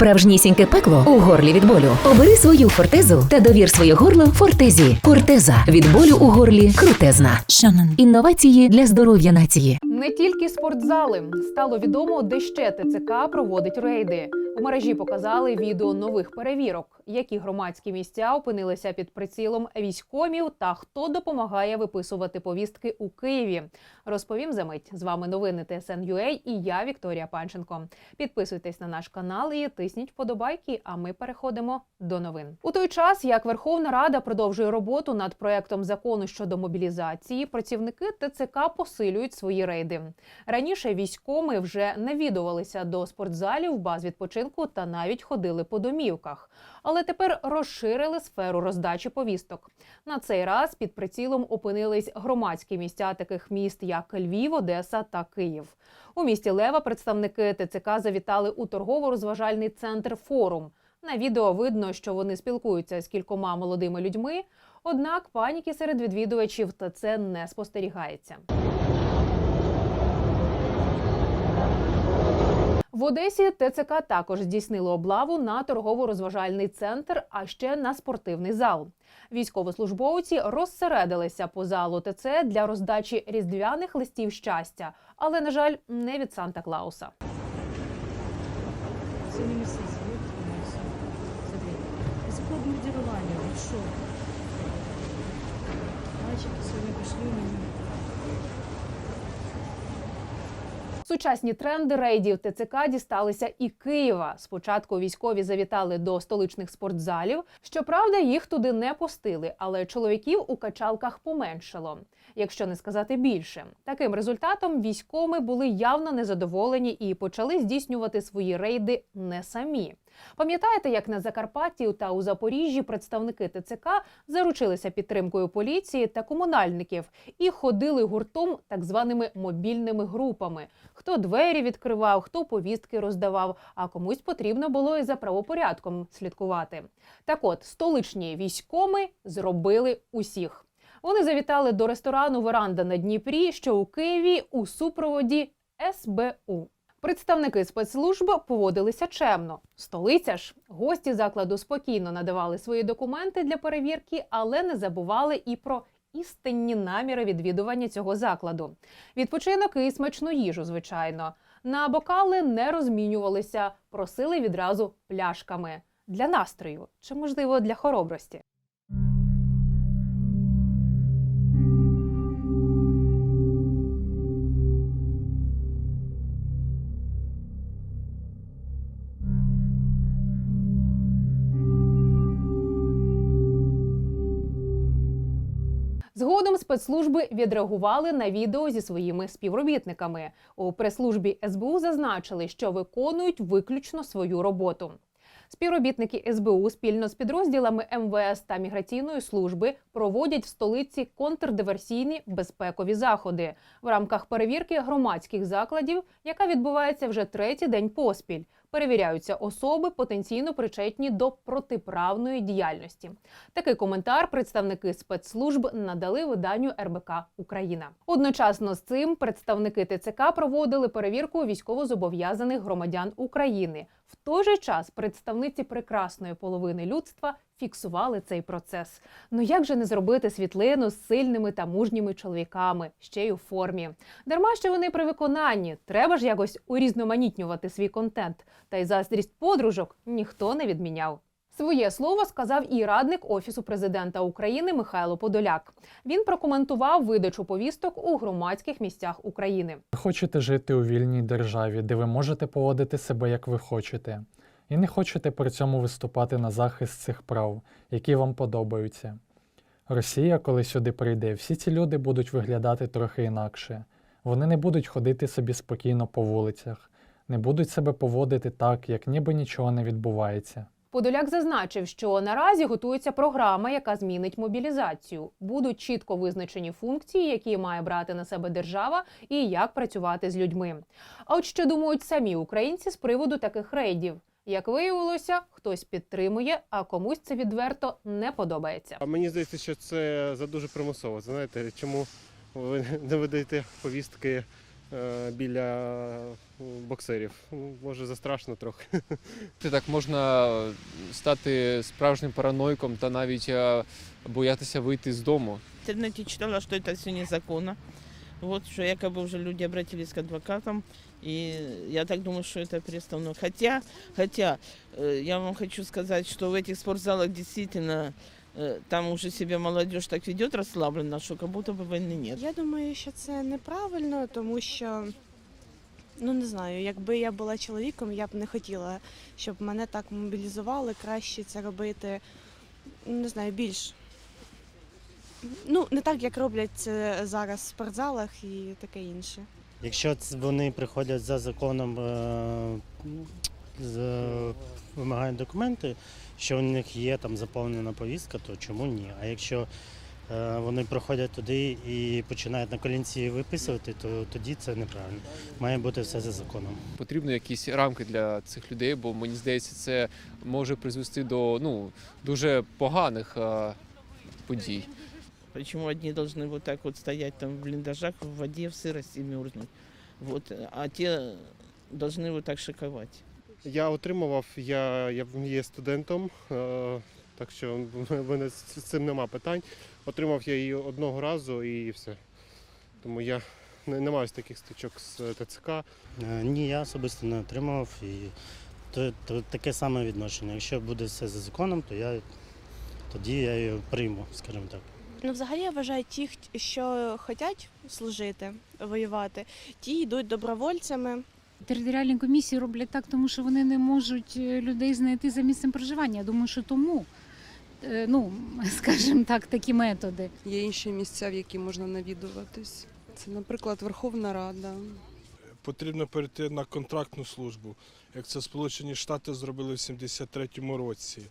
справжнісіньке пекло у горлі від болю. Обери свою фортезу та довір своє горло фортезі. Фортеза від болю у горлі крутезна. Інновації для здоров'я нації. Не тільки спортзали стало відомо, де ще ТЦК проводить рейди. Мережі показали відео нових перевірок, які громадські місця опинилися під прицілом військомів та хто допомагає виписувати повістки у Києві. Розповім за мить. З вами новини ТСН.UA і я Вікторія Панченко. Підписуйтесь на наш канал і тисніть вподобайки. А ми переходимо до новин. У той час, як Верховна Рада продовжує роботу над проектом закону щодо мобілізації, працівники ТЦК посилюють свої рейди. Раніше військоми вже навідувалися до спортзалів, баз відпочинку та навіть ходили по домівках. Але тепер розширили сферу роздачі повісток. На цей раз під прицілом опинились громадські місця таких міст, як Львів, Одеса та Київ. У місті Лева представники ТЦК завітали у торгово-розважальний центр Форум. На відео видно, що вони спілкуються з кількома молодими людьми. Однак паніки серед відвідувачів ТЦ не спостерігається. В Одесі ТЦК також здійснило облаву на торгово-розважальний центр, а ще на спортивний зал. Військовослужбовці розсередилися по залу ТЦ для роздачі різдвяних листів щастя, але, на жаль, не від Санта Клауса. Сегодня не сессия, вот у нас. Смотри. Если по бомбардированию, вот что? Мальчики сегодня пришли у меня. Сучасні тренди рейдів ТЦК дісталися і Києва. Спочатку військові завітали до столичних спортзалів. Щоправда, їх туди не пустили, але чоловіків у качалках поменшало, якщо не сказати більше. Таким результатом військові були явно незадоволені і почали здійснювати свої рейди не самі. Пам'ятаєте, як на Закарпатті та у Запоріжжі представники ТЦК заручилися підтримкою поліції та комунальників і ходили гуртом так званими мобільними групами. Хто двері відкривав, хто повістки роздавав, а комусь потрібно було і за правопорядком слідкувати. Так от, столичні військоми зробили усіх. Вони завітали до ресторану Веранда на Дніпрі, що у Києві у супроводі СБУ. Представники спецслужб поводилися чемно. Столиця ж гості закладу спокійно надавали свої документи для перевірки, але не забували і про істинні наміри відвідування цього закладу. Відпочинок і смачну їжу, звичайно. На бокали не розмінювалися, просили відразу пляшками для настрою чи, можливо, для хоробрості. Згодом спецслужби відреагували на відео зі своїми співробітниками. У прес-службі СБУ зазначили, що виконують виключно свою роботу. Співробітники СБУ спільно з підрозділами МВС та міграційної служби проводять в столиці контрдиверсійні безпекові заходи в рамках перевірки громадських закладів, яка відбувається вже третій день поспіль. Перевіряються особи, потенційно причетні до протиправної діяльності. Такий коментар представники спецслужб надали виданню РБК Україна. Одночасно з цим представники ТЦК проводили перевірку військовозобов'язаних громадян України. В той же час представниці прекрасної половини людства фіксували цей процес. Ну як же не зробити світлину з сильними та мужніми чоловіками, ще й у формі? Дарма що вони при виконанні. Треба ж якось урізноманітнювати свій контент. Та й заздрість подружок ніхто не відміняв. Своє слово сказав і радник офісу президента України Михайло Подоляк. Він прокоментував видачу повісток у громадських місцях України. Хочете жити у вільній державі, де ви можете поводити себе як ви хочете, і не хочете при цьому виступати на захист цих прав, які вам подобаються. Росія, коли сюди прийде, всі ці люди будуть виглядати трохи інакше. Вони не будуть ходити собі спокійно по вулицях, не будуть себе поводити так, як ніби нічого не відбувається. Подоляк зазначив, що наразі готується програма, яка змінить мобілізацію. Будуть чітко визначені функції, які має брати на себе держава, і як працювати з людьми. А от що думають самі українці з приводу таких рейдів? Як виявилося, хтось підтримує, а комусь це відверто не подобається. А мені здається, що це за дуже примусово. Знаєте, чому ви не видаєте повістки е, біля е, боксерів. Ну, Може, застрашно трохи. Так можна стати справжнім параноїком та навіть е, боятися вийти з дому. В интернете читала, что это все незаконно. Вот, что якобы уже люди обратились к адвокатам, и я так думаю, что это переставно. Хотя, хотя, э, я вам хочу сказать, что в этих спортзалах действительно э, там уже себя молодежь так ведет расслабленно, что как будто бы войны нет. Я думаю, що це неправильно, тому що ну не знаю, якби я була чоловіком, я б не хотіла, щоб мене так мобілізували, краще це робити. Не знаю, більш. Ну, не так, як роблять це зараз в спортзалах і таке інше. Якщо вони приходять за законом, е, вимагають документи, що у них є там заповнена повістка, то чому ні? А якщо е, вони приходять туди і починають на колінці виписувати, то тоді це неправильно. Має бути все за законом. Потрібні якісь рамки для цих людей, бо мені здається, це може призвести до ну, дуже поганих е, подій. Почему одни должны вот так вот стоять там в блиндажах, в воде, в сырости мерзнуть, вот, а те должны вот так шиковать. Я отримував, я, я є студентом, е, так що в мене з з цим нема питань. Отримав я її одного разу і все. Тому я не, не маю з таких стичок з ТЦК. Е, Ні, я особисто не отримував і то, то таке саме відношення. Якщо буде все за законом, то я тоді я її прийму, скажімо так. Ну, взагалі, я вважаю, ті, що хочуть служити, воювати, ті йдуть добровольцями. Територіальні комісії роблять так, тому що вони не можуть е, людей знайти за місцем проживання. Я думаю, що тому, е, ну, скажімо так, такі методи. Є інші місця, в які можна навідуватись. Це, наприклад, Верховна Рада. потрібно перейти на контрактну службу, як це Сполучені Штати зробили в 73-му році.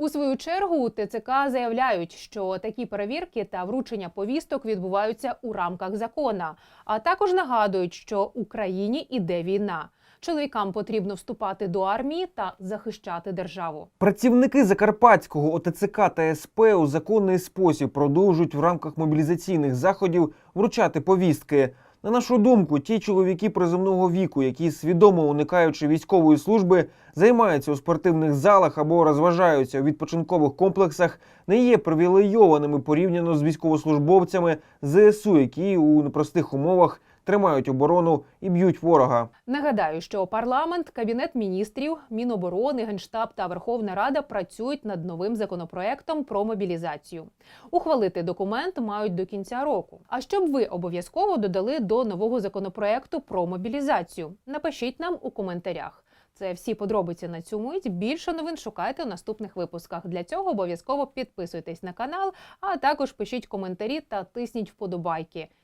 У свою чергу ТЦК заявляють, що такі перевірки та вручення повісток відбуваються у рамках закона. А також нагадують, що Україні іде війна. Чоловікам потрібно вступати до армії та захищати державу. Працівники Закарпатського ОТЦК та СП у законний спосіб продовжують в рамках мобілізаційних заходів вручати повістки. На нашу думку, ті чоловіки приземного віку, які свідомо уникаючи військової служби, займаються у спортивних залах або розважаються у відпочинкових комплексах, не є привілейованими порівняно з військовослужбовцями ЗСУ, які у непростих умовах тримають оборону і б'ють ворога. Нагадаю, що парламент, кабінет міністрів, Міноборони, Генштаб та Верховна Рада працюють над новим законопроектом про мобілізацію. Ухвалити документ мають до кінця року. А щоб ви обов'язково додали до нового законопроекту про мобілізацію, напишіть нам у коментарях. Це всі подробиці на цю мить. Більше новин шукайте у наступних випусках. Для цього обов'язково підписуйтесь на канал, а також пишіть коментарі та тисніть вподобайки.